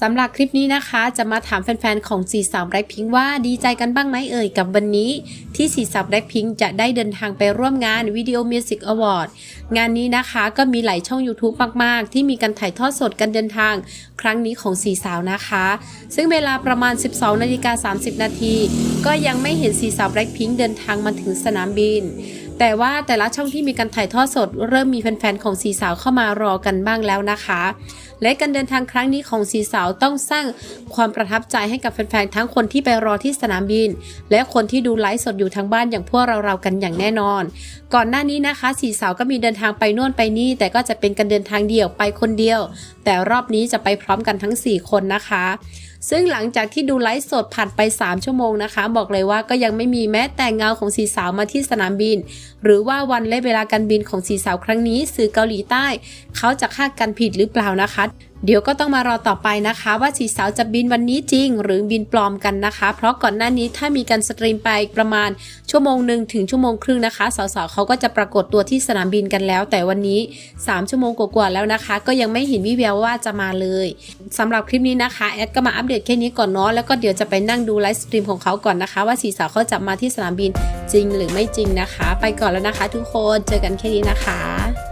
สำหรับคลิปนี้นะคะ จะมาถามแฟนๆ ของสีสาวแบล็คพิงว่าดีใจกันบ้างไหมเอ่ยกับวันนี้ ที่สีสาวแบล็คพิงจะได้เดินทางไปร่วมงานวิดีโอมิวสิกอวอร์ดงานนี้นะคะก็มีหลายช่อง YouTube มากๆ ที่มีการถ่ายทอดสดการเดินทาง ครั้งนี้ของสีสาวนะคะ ซึ่งเวลาประมาณ 12นาฬิกา30 นาทีก็ยังไม่เห็นสีสาวแบล็คพิงเดินทางมาถึงสนามบิน แต่ว่าแต่ละช่องที่มีการถ่ายทอดสด เริ่มมีแฟนๆของสีสาวเข้ามารอกันบ้างแล้วนะคะ และการเดินทางครั้งนี้ของสีสาวต้องสร้างความประทับใจให้กับแฟนๆทั้งคนที่ไปรอที่สนามบิน และคนที่ดูไลฟ์สดอยู่ทางบ้านอย่างพวกเราๆกันอย่างแน่นอน ก่อนหน้านี้นะคะสีสาวก็มีเดินทางไปนู่นไปนี่ แต่ก็จะเป็นการเดินทางเดี่ยวไปคนเดียว แต่รอบนี้จะไปพร้อมกันทั้ง 4 คนนะคะซึ่งหลังจากที่ดูไลฟ์สดผ่านไป 3 ชั่วโมงนะคะ บอกเลยว่าก็ยังไม่มีแม้แต่เงาของสีสาวมาที่สนามบิน หรือว่าวันและเวลาการบินของสีสาวครั้งนี้สื่อเกาหลีใต้ เขาจะคาดกันผิดหรือเปล่านะคะ เดี๋ยวก็ต้องมารอต่อไปนะคะ ว่าสีสาวจะบินวันนี้จริง หรือบินปลอมกันนะคะ เพราะก่อนหน้านี้ถ้ามีการสตรีมไปประมาณชั่วโมงหนึ่งถึงชั่วโมงครึ่งนะคะ สาวๆเขาก็จะปรากฏตัวที่สนามบินกันแล้ว แต่วันนี้ 3 ชั่วโมงกว่าๆแล้วนะคะ ก็ยังไม่เห็นวิแววว่าจะมาเลยสำหรับคลิปนี้นะคะแอดก็มาอัปเดตแค่นี้ก่อนเนาะแล้วก็เดี๋ยวจะไปนั่งดูไลฟ์สตรีมของเขาก่อนนะคะ ว่าสีสาวเขาจะมาที่สนามบินจริงหรือไม่จริงนะคะ ไปก่อนแล้วนะคะ ทุกคนเจอกันแค่นี้นะคะ